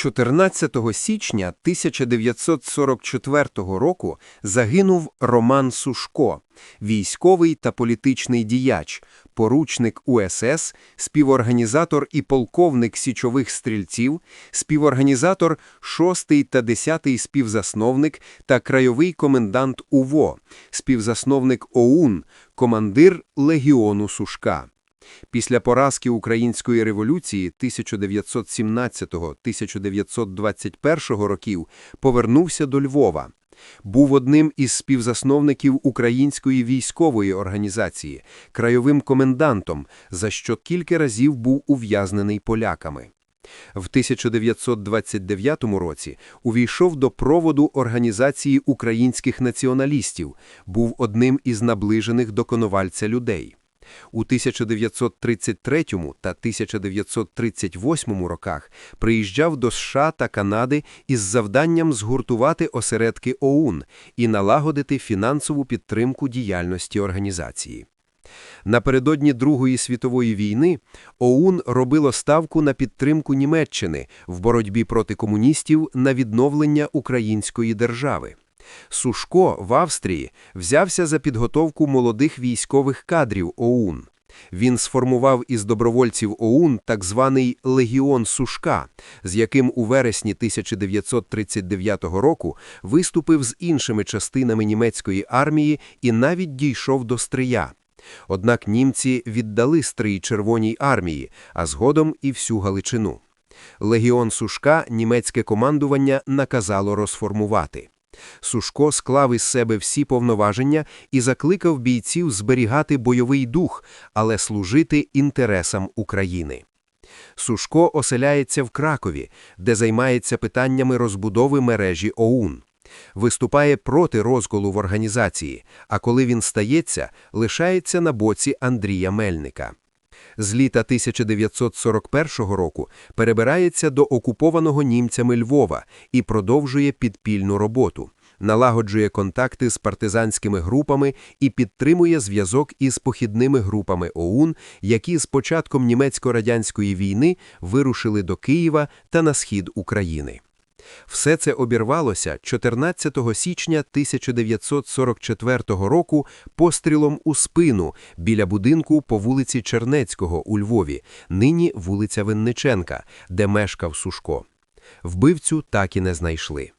14 січня 1944 року загинув Роман Сушко, військовий та політичний діяч, поручник УСС, співорганізатор і полковник січових стрільців, співорганізатор 6 та 10 співзасновник та краєвий комендант УВО, співзасновник ОУН, командир Легіону Сушка. Після поразки Української революції 1917-1921 років повернувся до Львова. Був одним із співзасновників Української військової організації, краєвим комендантом, за що кілька разів був ув'язнений поляками. В 1929 році увійшов до проводу Організації українських націоналістів, був одним із наближених до Коновальця людей. У 1933 та 1938 роках приїжджав до США та Канади із завданням згуртувати осередки ОУН і налагодити фінансову підтримку діяльності організації. Напередодні Другої світової війни ОУН робило ставку на підтримку Німеччини в боротьбі проти комуністів на відновлення української держави. Сушко в Австрії взявся за підготовку молодих військових кадрів ОУН. Він сформував із добровольців ОУН так званий Легіон Сушка, з яким у вересні 1939 року виступив з іншими частинами німецької армії і навіть дійшов до Стрия. Однак німці віддали Стрий Червоній армії, а згодом і всю Галичину. Легіон Сушка німецьке командування наказало розформувати. Сушко склав із себе всі повноваження і закликав бійців зберігати бойовий дух, але служити інтересам України. Сушко оселяється в Кракові, де займається питаннями розбудови мережі ОУН. Виступає проти розколу в організації, а коли він стається, лишається на боці Андрія Мельника. З літа 1941 року перебирається до окупованого німцями Львова і продовжує підпільну роботу, налагоджує контакти з партизанськими групами і підтримує зв'язок із похідними групами ОУН, які з початком німецько-радянської війни вирушили до Києва та на схід України. Все це обірвалося 14 січня 1944 року пострілом у спину біля будинку по вулиці Чернецького у Львові, нині вулиця Винниченка, де мешкав Сушко. Вбивцю так і не знайшли.